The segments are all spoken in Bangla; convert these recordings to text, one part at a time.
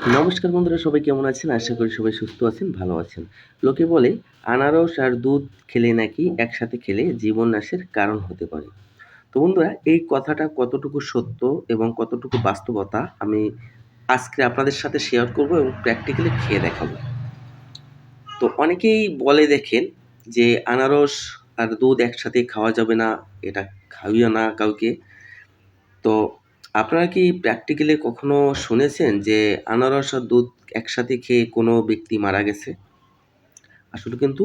নমস্কার বন্ধুরা, সবাই কেমন আছেন? আশা করি সবাই সুস্থ আছেন, ভালো আছেন। লোকে বলে, আনারস আর দুধ খেলে নাকি একসাথে খেলে জীবন নাশের কারণ হতে পারে। তো বন্ধুরা, এই কথাটা কতটুকু সত্য এবং কতটুকু বাস্তবতা আমি আজকে আপনাদের সাথে শেয়ার করব এবং প্র্যাকটিক্যালি খেয়ে দেখাবো। তো অনেকেই বলে দেখেন যে, আনারস আর দুধ একসাথে খাওয়া যাবে না, এটা খাইও না কাউকে। তো আপনারা কি প্র্যাকটিক্যালি কখনো শুনেছেন যে আনারস আর দুধ একসাথে খেয়ে কোনো ব্যক্তি মারা গেছে? আসলে কিন্তু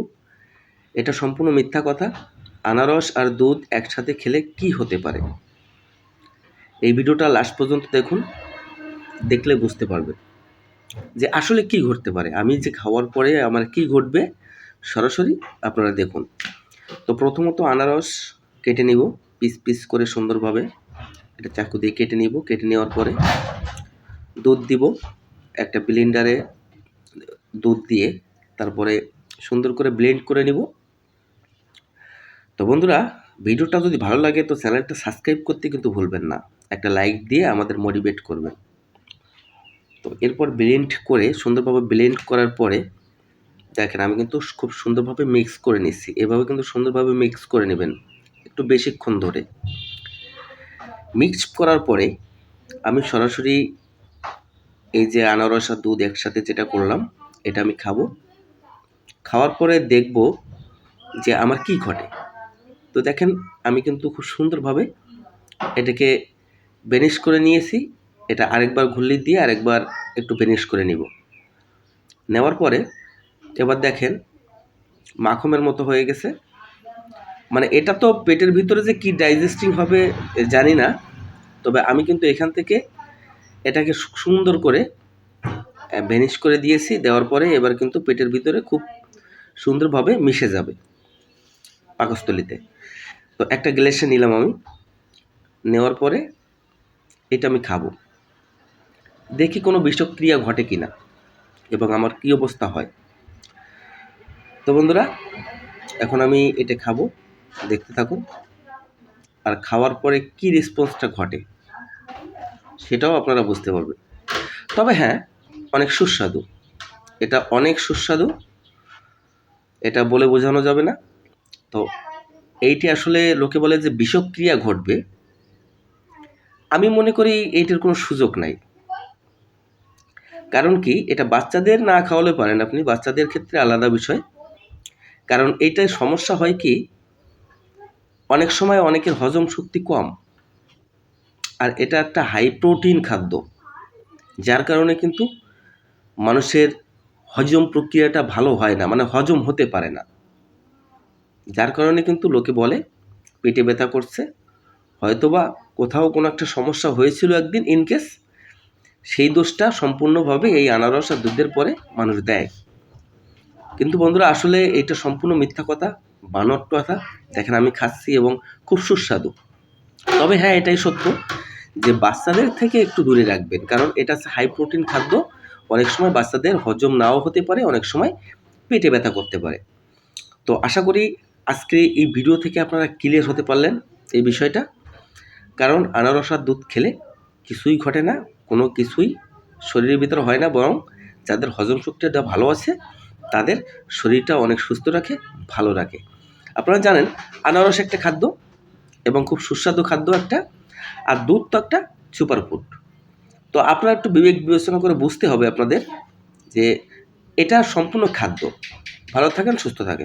এটা সম্পূর্ণ মিথ্যা কথা। আনারস আর দুধ একসাথে খেলে কি হতে পারে? এই ভিডিওটা লাস্ট পর্যন্ত দেখুন, দেখলে বুঝতে পারবেন যে আসলে কি ঘটতে পারে। আমি যে খাওয়ার পরে আমার কি ঘটবে, সরাসরি আপনারা দেখুন। তো প্রথমত আনারস কেটে নিব, পিস পিস করে সুন্দরভাবে। এটা চাকু দিয়ে কেটে নিব। কেটে নেওয়ার পরে দুধ দিব, একটা ব্লেন্ডারে দুধ দিয়ে তারপরে সুন্দর করে ব্লেন্ড করে নিব। তো বন্ধুরা, ভিডিওটা যদি ভালো লাগে তো চ্যানেলটা সাবস্ক্রাইব করতে কিন্তু ভুলবেন না। একটা লাইক দিয়ে আমাদের মোটিভেট করবেন। তো এরপর ব্লেন্ড করে, সুন্দরভাবে ব্লেন্ড করার পরে দেখেন আমি কিন্তু খুব সুন্দরভাবে মিক্স করে নিচ্ছি। এভাবে কিন্তু সুন্দরভাবে মিক্স করে নেবেন, একটু বেশিক্ষণ ধরে। মিক্স করার পরে আমি সরাসরি এই যে আনারস আর দুধ একসাথে যেটা করলাম, এটা আমি খাব। খাওয়ার পরে দেখব যে আমার কি ঘটে। তো দেখেন, আমি কিন্তু খুব সুন্দরভাবে এটাকে বেনিশ করে নিয়েছি। এটা আরেকবার ঘুরলি দিয়ে আরেকবার একটু বেনিশ করে নিব। নেওয়ার পরে এবার দেখেন, মাখমের মতো হয়ে গেছে। মানে এটা তো পেটের ভিতরে যে কি ডাইজেস্টিং হবে জানি না। তবে আমি কিন্তু এখান থেকে এটাকে সুন্দর করে ভ্যানিশ করে দিয়েছি। দেওয়ার পরে এবার কিন্তু পেটের ভিতরে খুব সুন্দরভাবে মিশে যাবে পাকস্থলিতে। তো একটা গ্লাসে নিলাম আমি। নেওয়ার পরে এটা আমি খাব। দেখি কোনো বিষক্রিয়া ঘটে কি না এবং আমার কী অবস্থা হয়। তো বন্ধুরা, এখন আমি এটা খাব। দেখতে থাকুন। আর খাওয়ার পরে কি রেসপন্সটা ঘটে, সেটাও আপনারা বুঝতে পারবেন। তবে হ্যাঁ অনেক সুস্বাদু। এটা অনেক সুস্বাদু। এটা বলে বোঝানো যাবে না। তো এইটি আসলে লোকে বলে যে বিষক্রিয়া ঘটবে। আমি মনে করি এইটার কোনো সুযোগ নাই। কারণ কি, এটা বাচ্চাদের না খাওয়ালে পারেন আপনি। বাচ্চাদের ক্ষেত্রে আলাদা বিষয়। কারণ এইটাই সমস্যা হয় কি অনেক সময় অনেকের হজম শক্তি কম। আর এটা একটা হাই প্রোটিন খাদ্য, যার কারণে কিন্তু মানুষের হজম প্রক্রিয়াটা ভালো হয় না মানে হজম হতে পারে না। যার কারণে কিন্তু লোকে বলে, পেটে ব্যথা করছে, হয়তোবা কোথাও কোনো একটা সমস্যা হয়েছিল একদিন ইনকেস সেই দোষটা সম্পূর্ণভাবে এই আনারস আর দুধের পরে মানুষ দেয়। কিন্তু বন্ধুরা, আসলে এটা সম্পূর্ণ মিথ্যা কথা। বানর কথা দেখেন আমি খাচ্ছি এবং খুব সুস্বাদু। তবে হ্যাঁ এটাই সত্য যে বাচ্চাদের থেকে একটু দূরে রাখবেন, কারণ এটা হাই প্রোটিন খাদ্য। অনেক সময় বাচ্চাদের হজম নাও হতে পারে, অনেক সময় পেটে ব্যথা করতে পারে। তো আশা করি আজকে এই ভিডিও থেকে আপনারা ক্লিয়ার হতে পারলেন এই বিষয়টা। কারণ আনারস আর দুধ খেলে কিছুই ঘটে না, কোনো কিছুই শরীরের ভিতরে হয় না, বরং যাদের হজম শক্তিটা ভালো আছে, তাদের শরীরটা অনেক সুস্থ রাখে, ভালো রাখে। আপনারা জানেন, আনারস একটা খাদ্য এবং খুব সুস্বাদু খাদ্য একটা, আর দুধ তো একটা সুপার ফুড তো আপনারা একটু বিবেক বিবেচনা করে বুঝতে হবে আপনাদের যে এটা সম্পূর্ণ খাদ্য। ভালো থাকেন, সুস্থ থাকেন।